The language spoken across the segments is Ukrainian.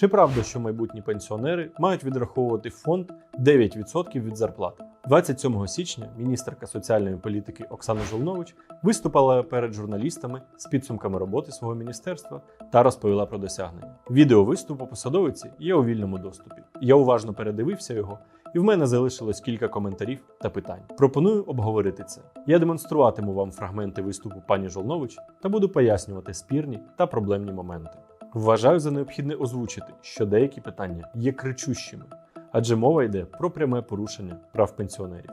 Чи правда, що майбутні пенсіонери мають відраховувати фонд 9% від зарплати? 27 січня міністерка соціальної політики Оксана Жолнович виступила перед журналістами з підсумками роботи свого міністерства та розповіла про досягнення. Відео виступу посадовиці є у вільному доступі. Я уважно передивився його, і в мене залишилось кілька коментарів та питань. Пропоную обговорити це. Я демонструватиму вам фрагменти виступу пані Жолнович та буду пояснювати спірні та проблемні моменти. Вважаю за необхідне озвучити, що деякі питання є кричущими, адже мова йде про пряме порушення прав пенсіонерів.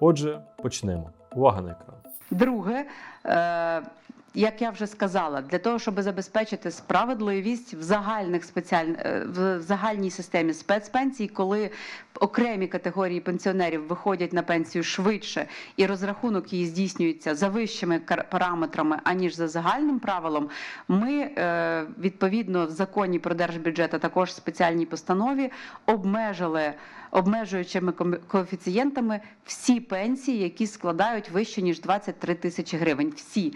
Отже, почнемо. Увага на екран. Друге, е, як я вже сказала, для того, щоб забезпечити справедливість в загальних спеціаль... е, в загальній системі спецпенсій, коли окремі категорії пенсіонерів виходять на пенсію швидше, і розрахунок її здійснюється за вищими параметрами аніж за загальним правилом, ми е, відповідно в законі про держбюджет, а також спеціальній постанові обмежили обмежуючими коефіцієнтами всі пенсії, які складають вище ніж 23 тисячі гривень. Всі.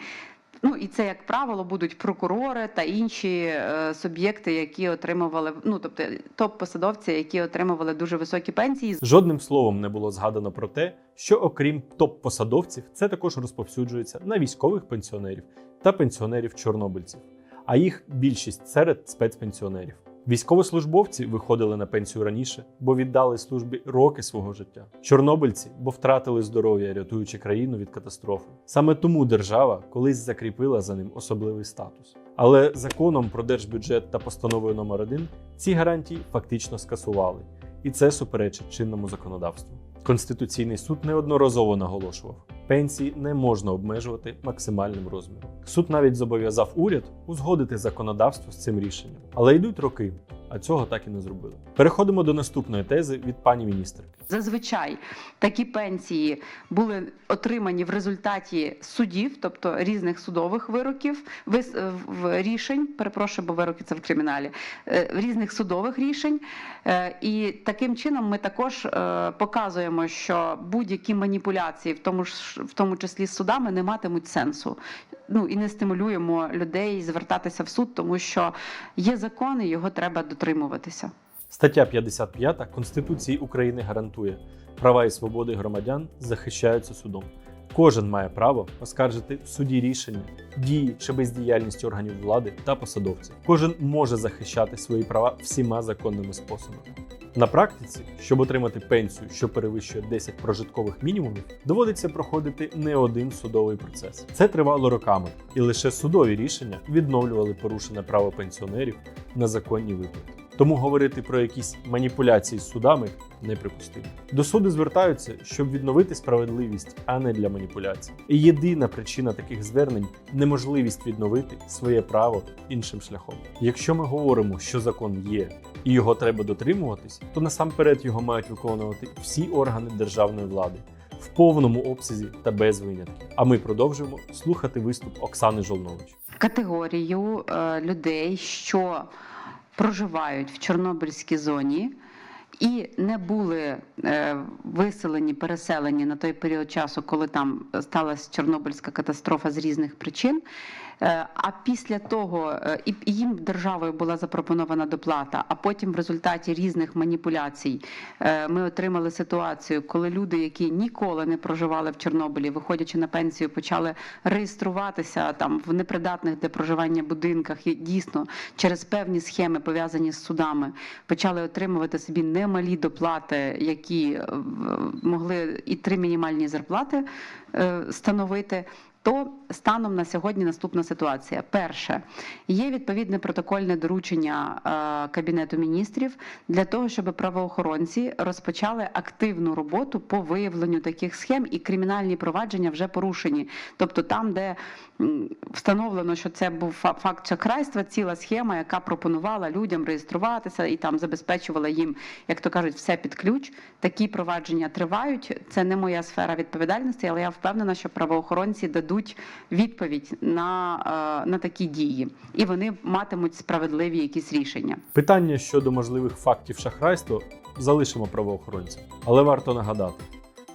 Ну і це, як правило, будуть прокурори та інші е, суб'єкти, які отримували, ну тобто топ-посадовці, які отримували дуже високі пенсії. Жодним словом не було згадано про те, що окрім топ-посадовців, це також розповсюджується на військових пенсіонерів та пенсіонерів-чорнобильців, а їх більшість серед спецпенсіонерів. Військовослужбовці виходили на пенсію раніше, бо віддали службі роки свого життя. Чорнобильці, бо втратили здоров'я, рятуючи країну від катастрофи. Саме тому держава колись закріпила за ним особливий статус. Але законом про держбюджет та постановою номер 1 ці гарантії фактично скасували, і це суперечить чинному законодавству. Конституційний суд неодноразово наголошував, пенсії не можна обмежувати максимальним розміром. Суд навіть зобов'язав уряд узгодити законодавство з цим рішенням. Але йдуть роки, а цього так і не зробили. Переходимо до наступної тези від пані міністерки. Зазвичай такі пенсії були отримані в результаті судів, тобто різних судових вироків, в рішень. Перепрошую, бо вироки це в криміналі, е, різних судових рішень. Е, І таким чином ми також е, показуємо, що будь-які маніпуляції, в тому ж в тому числі з судами, не матимуть сенсу. Ну і не стимулюємо людей звертатися в суд, тому що є закон, і його треба дотримуватися. Стаття 55 Конституції України гарантує, права і свободи громадян захищаються судом. Кожен має право оскаржити в суді рішення, дії чи бездіяльність органів влади та посадовців. Кожен може захищати свої права всіма законними способами. На практиці, щоб отримати пенсію, що перевищує 10 прожиткових мінімумів, доводиться проходити не один судовий процес. Це тривало роками, і лише судові рішення відновлювали порушене право пенсіонерів на законні виплати. Тому говорити про якісь маніпуляції з судами неприпустимо. До суду звертаються, щоб відновити справедливість, а не для маніпуляцій. І єдина причина таких звернень неможливість відновити своє право іншим шляхом. Якщо ми говоримо, що закон є і його треба дотримуватись, то насамперед його мають виконувати всі органи державної влади в повному обсязі та без винятків. А ми продовжуємо слухати виступ Оксани Жолнович. категорію е, людей, що проживають в Чорнобильській зоні і не були е, виселені, переселені на той період часу, коли там сталася Чорнобильська катастрофа з різних причин. Е, А після того е, і їм державою була запропонована доплата. А потім, в результаті різних маніпуляцій, ми отримали ситуацію, коли люди, які ніколи не проживали в Чорнобилі, виходячи на пенсію, почали реєструватися там в непридатних для проживання будинках і дійсно через певні схеми пов'язані з судами, почали отримувати собі немалі доплати, які е, могли і три мінімальні зарплати е, становити. То станом на сьогодні наступна ситуація. Перше, є відповідне протокольне доручення е, Кабінету міністрів для того, щоб правоохоронці розпочали активну роботу по виявленню таких схем, і кримінальні провадження вже порушені. Тобто, там, де встановлено, що це був фа- факт шахрайства, ціла схема, яка пропонувала людям реєструватися і там забезпечувала їм, як то кажуть, все під ключ. Такі провадження тривають. Це не моя сфера відповідальності, але я впевнена, що правоохоронці дадуть відповідь на, е, на такі дії, і вони матимуть справедливі якісь рішення. Питання щодо можливих фактів шахрайства залишимо правоохоронцям, але варто нагадати: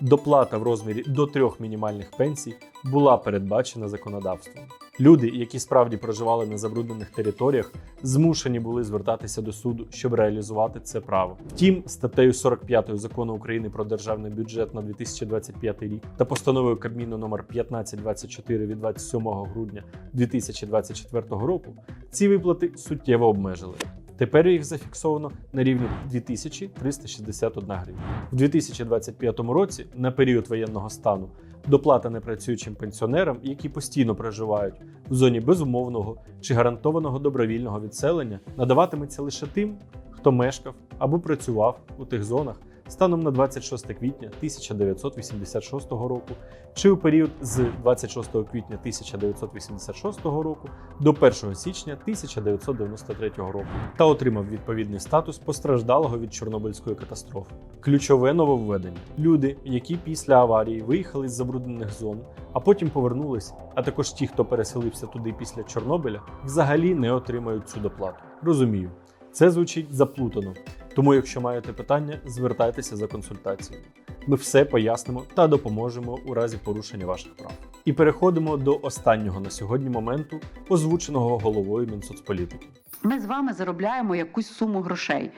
доплата в розмірі до трьох мінімальних пенсій була передбачена законодавством. Люди, які справді проживали на забруднених територіях, змушені були звертатися до суду, щоб реалізувати це право. Втім, статтею 45 закону України про державний бюджет на 2025 рік та постановою Кабміну номер 1524 від 27 грудня 2024 року ці виплати суттєво обмежили. Тепер їх зафіксовано на рівні 2361 гривня. В 2025 році, на період воєнного стану, доплата непрацюючим пенсіонерам, які постійно проживають в зоні безумовного чи гарантованого добровільного відселення, надаватиметься лише тим, хто мешкав або працював у тих зонах станом на 26 квітня 1986 року, чи у період з 26 квітня 1986 року до 1 січня 1993 року та отримав відповідний статус постраждалого від Чорнобильської катастрофи. Ключове нововведення: люди, які після аварії виїхали з забруднених зон, а потім повернулись, а також ті, хто переселився туди після Чорнобиля, взагалі не отримають цю доплату. Розумію, це звучить заплутано. Тому, якщо маєте питання, звертайтеся за консультацією. Ми все пояснимо та допоможемо у разі порушення ваших прав. І переходимо до останнього на сьогодні моменту, озвученого головою Мінсоцполітики. Ми з вами заробляємо якусь суму грошей.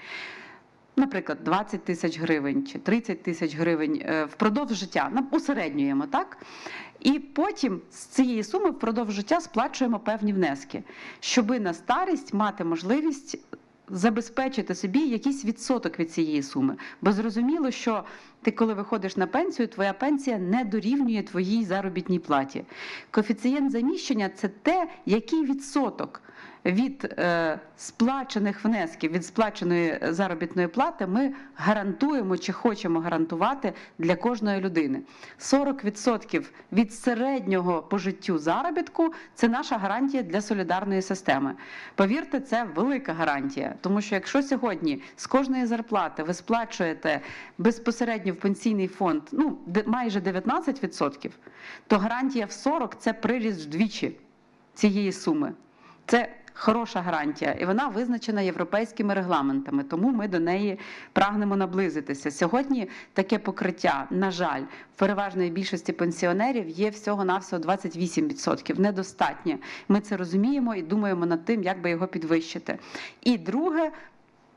Наприклад, 20 тисяч гривень чи 30 тисяч гривень е, впродовж життя. Нам усереднюємо, так? І потім з цієї суми впродовж життя сплачуємо певні внески, щоби на старість мати можливість забезпечити собі якийсь відсоток від цієї суми. Бо зрозуміло, що ти, коли виходиш на пенсію, твоя пенсія не дорівнює твоїй заробітній платі. Коефіцієнт заміщення це те, який відсоток від е, сплачених внесків, від сплаченої заробітної плати ми гарантуємо чи хочемо гарантувати для кожної людини. 40% від середнього по життю заробітку це наша гарантія для солідарної системи. Повірте, це велика гарантія, тому що якщо сьогодні з кожної зарплати ви сплачуєте безпосередньо в пенсійний фонд ну, майже 19%, то гарантія в 40% це приріст вдвічі цієї суми. Це хороша гарантія, і вона визначена європейськими регламентами, тому ми до неї прагнемо наблизитися. Сьогодні таке покриття, на жаль, в переважної більшості пенсіонерів є всього-навсього 28%. Недостатнє. Ми це розуміємо і думаємо над тим, як би його підвищити. І друге.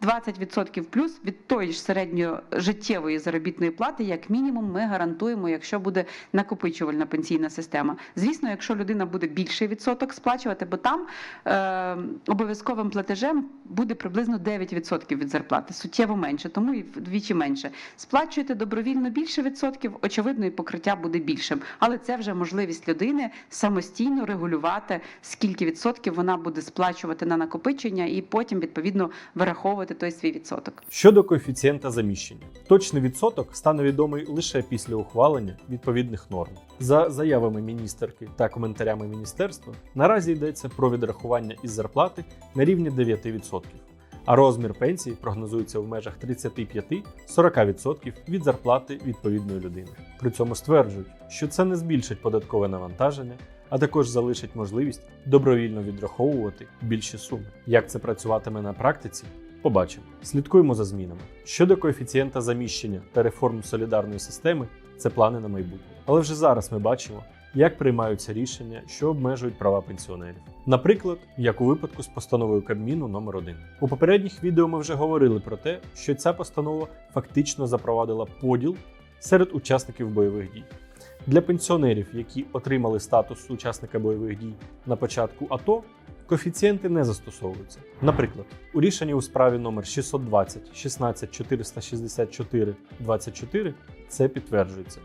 20% плюс від тої ж середньожиттєвої заробітної плати, як мінімум, ми гарантуємо, якщо буде накопичувальна пенсійна система. Звісно, якщо людина буде більший відсоток сплачувати, бо там е, обов'язковим платежем буде приблизно 9% від зарплати, суттєво менше, тому і вдвічі менше. Сплачуєте добровільно більше відсотків, очевидно, і покриття буде більшим. Але це вже можливість людини самостійно регулювати, скільки відсотків вона буде сплачувати на накопичення, і потім відповідно вираховувати той свій відсоток. Щодо коефіцієнта заміщення, точний відсоток стане відомий лише після ухвалення відповідних норм. За заявами міністерки та коментарями міністерства, наразі йдеться про відрахування із зарплати на рівні 9%, а розмір пенсії прогнозується в межах 35-40% від зарплати відповідної людини. При цьому стверджують, що це не збільшить податкове навантаження, а також залишить можливість добровільно відраховувати більші суми. Як це працюватиме на практиці? Побачимо. Слідкуємо за змінами. Щодо коефіцієнта заміщення та реформ солідарної системи, це плани на майбутнє. Але вже зараз ми бачимо, як приймаються рішення, що обмежують права пенсіонерів. Наприклад, як у випадку з постановою Кабміну номер 1 У попередніх відео ми вже говорили про те, що ця постанова фактично запровадила поділ серед учасників бойових дій. Для пенсіонерів, які отримали статус учасника бойових дій на початку АТО, коефіцієнти не застосовуються. Наприклад, у рішенні у справі номер 620 16 464 24 це підтверджується.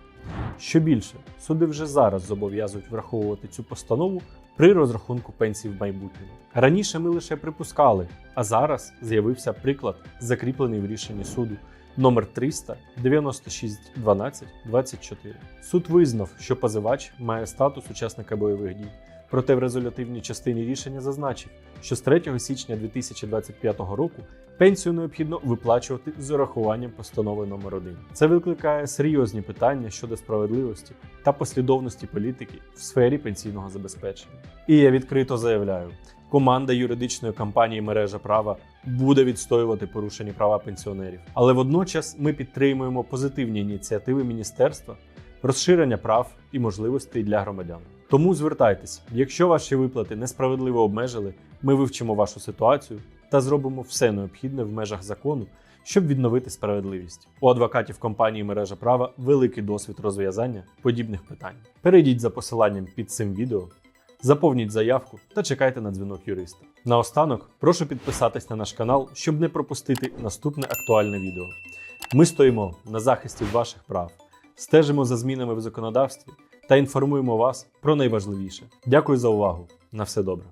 Що більше, суди вже зараз зобов'язують враховувати цю постанову при розрахунку пенсій в майбутньому. Раніше ми лише припускали, а зараз з'явився приклад, закріплений в рішенні суду номер 300 96 12 24. Суд визнав, що позивач має статус учасника бойових дій. Проте в резолютивній частині рішення зазначив, що з 3 січня 2025 року пенсію необхідно виплачувати з урахуванням постанови номер 1 Це викликає серйозні питання щодо справедливості та послідовності політики в сфері пенсійного забезпечення. І я відкрито заявляю, команда юридичної компанії мережа права буде відстоювати порушені права пенсіонерів. Але водночас ми підтримуємо позитивні ініціативи міністерства, розширення прав і можливостей для громадян. Тому звертайтесь, якщо ваші виплати несправедливо обмежили, ми вивчимо вашу ситуацію та зробимо все необхідне в межах закону, щоб відновити справедливість. У адвокатів компанії мережа права великий досвід розв'язання подібних питань. Перейдіть за посиланням під цим відео, заповніть заявку та чекайте на дзвінок юриста. Наостанок прошу підписатись на наш канал, щоб не пропустити наступне актуальне відео. Ми стоїмо на захисті ваших прав, стежимо за змінами в законодавстві та інформуємо вас про найважливіше. Дякую за увагу. На все добре.